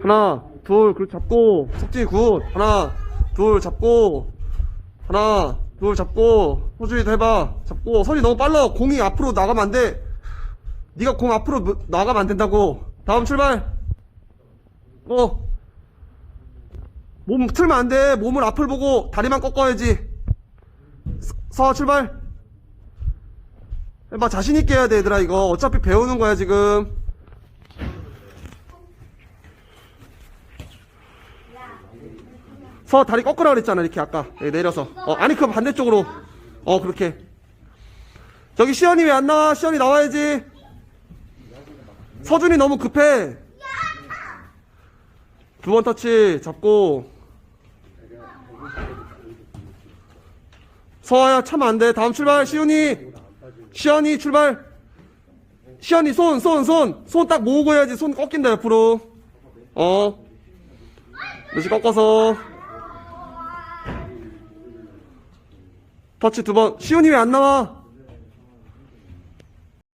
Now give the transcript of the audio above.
하나, 둘, 그렇게 잡고. 석진이 굿. 하나, 둘, 잡고. 하나, 둘, 잡고. 호준이도 해봐. 잡고. 선이 너무 빨라. 공이 앞으로 나가면 안 돼. 네가 공 앞으로 무- 나가면 안 된다고. 다음 출발. 어. 몸 틀면 안 돼. 몸을 앞을 보고 다리만 꺾어야지. 서, 서 출발. 해봐. 자신있게 해야 돼, 얘들아, 이거. 어차피 배우는 거야, 지금. 서 다리 꺾으라 그랬잖아 이렇게 아까. 여기 내려서. 어 아니 그 반대쪽으로. 어 그렇게. 저기 시연이 왜 안 나와? 시연이 나와야지. 서준이 너무 급해. 두 번 터치 잡고. 서아야 참 안 돼. 다음 출발 시연이. 시연이 출발. 시연이 손 손 손. 손 딱 모으고 해야지. 손 꺾인다 옆으로. 어 다시 꺾어서 터치 두 번. 시훈이 왜 안 나와?